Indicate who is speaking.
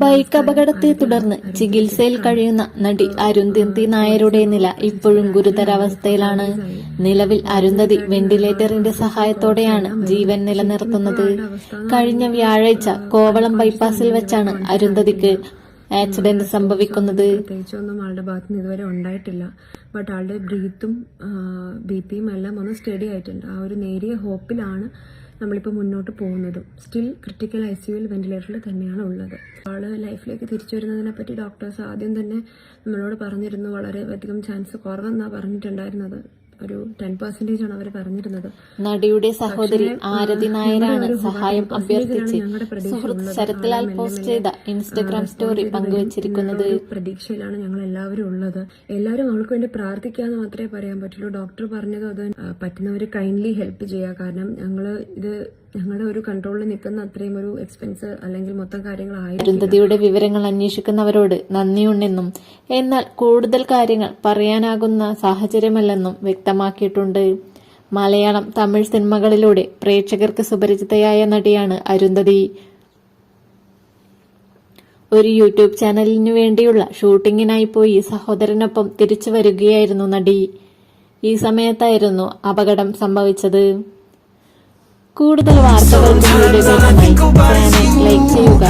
Speaker 1: Bike അപകടത്തെ തുടർന്ന് ചികിത്സയിൽ കഴിയുന്ന നടി അരുന്ധതി നായരുടെ നില ഇപ്പോഴും ഗുരുതരാവസ്ഥയിലാണ്. നിലവിൽ അരുന്ധതി വെന്റിലേറ്ററിന്റെ സഹായത്തോടെയാണ് ജീവൻ നിലനിർത്തുന്നത്. കഴിഞ്ഞ വ്യാഴാഴ്ച കോവളം ബൈപ്പാസിൽ വെച്ചാണ് അരുന്ധതിക്ക് ആക്സിഡന്റ് സംഭവിക്കുന്നത്.
Speaker 2: പ്രത്യേകിച്ചൊന്നും ആളുടെ ഭാഗത്തുനിന്ന് ഇതുവരെ ഉണ്ടായിട്ടില്ല. ബട്ട് ആളുടെ ബ്രീത്തും ബി പിയും എല്ലാം ഒന്ന് സ്റ്റഡി ആയിട്ടുണ്ട്. ആ ഒരു നേരിയ ഹോപ്പിലാണ് നമ്മളിപ്പോൾ മുന്നോട്ട് പോകുന്നതും സ്റ്റിൽ ക്രിട്ടിക്കൽ ഐ സിയുവിൽ വെന്റിലേറ്ററിൽ തന്നെയാണ് ഉള്ളത്. ആൾ ലൈഫിലേക്ക് തിരിച്ചു വരുന്നതിനെ പറ്റി ഡോക്ടേഴ്സ് ആദ്യം തന്നെ നമ്മളോട് പറഞ്ഞിരുന്നു. വളരെ അധികം ചാൻസ് കുറവെന്നാണ് പറഞ്ഞിട്ടുണ്ടായിരുന്നത്. ഒരു ടെൻ പെർസെന്റേജ് ആണ് അവർ പറഞ്ഞിരുന്നത്.
Speaker 1: നടിയുടെ സഹോദരി ആരതി നായരാണ് സഹായം അഭ്യർത്ഥിച്ച് സുഹൃത്ത് ശരത്ലാൽ പോസ്റ്റ് ചെയ്ത ഇൻസ്റ്റഗ്രാം സ്റ്റോറി പങ്കുവച്ചിരിക്കുന്നത്
Speaker 2: പ്രതീക്ഷയിലാണ് ഞങ്ങൾ എല്ലാവരും ഉള്ളത്. എല്ലാവരും അവൾക്ക് വേണ്ടി പ്രാർത്ഥിക്കാന്ന് മാത്രമേ പറയാൻ പറ്റുള്ളൂ. ഡോക്ടർ പറഞ്ഞത് അത് പറ്റുന്നവർ കൈൻഡ്ലി ഹെൽപ്പ് ചെയ്യുക. കാരണം ഞങ്ങൾ ഇത് ഞങ്ങളുടെ ഒരു കൺട്രോളിൽ നിൽക്കുന്ന അത്രയും ഒരു എക്സ്പെൻസ് അല്ലെങ്കിൽ മൊത്തം കാര്യങ്ങളായിരിക്കും
Speaker 1: അരുന്ധതിയുടെ വിവരങ്ങൾ അന്വേഷിക്കുന്നവരോട് നന്ദിയുണ്ടെന്നും എന്നാൽ കൂടുതൽ കാര്യങ്ങൾ പറയാനാകുന്ന സാഹചര്യമല്ലെന്നും വ്യക്തമാക്കിയിട്ടുണ്ട്. മലയാളം തമിഴ് സിനിമകളിലൂടെ പ്രേക്ഷകർക്ക് സുപരിചിതയായ നടിയാണ് അരുന്ധതി. ഒരു യൂട്യൂബ് ചാനലിനു വേണ്ടിയുള്ള ഷൂട്ടിങ്ങിനായി പോയി സഹോദരനൊപ്പം തിരിച്ചു വരികയായിരുന്നു നടി. ഈ സമയത്തായിരുന്നു അപകടം സംഭവിച്ചത്. കൂടുതൽ വാർത്തകൾ ലൈക്ക് ചെയ്യുക.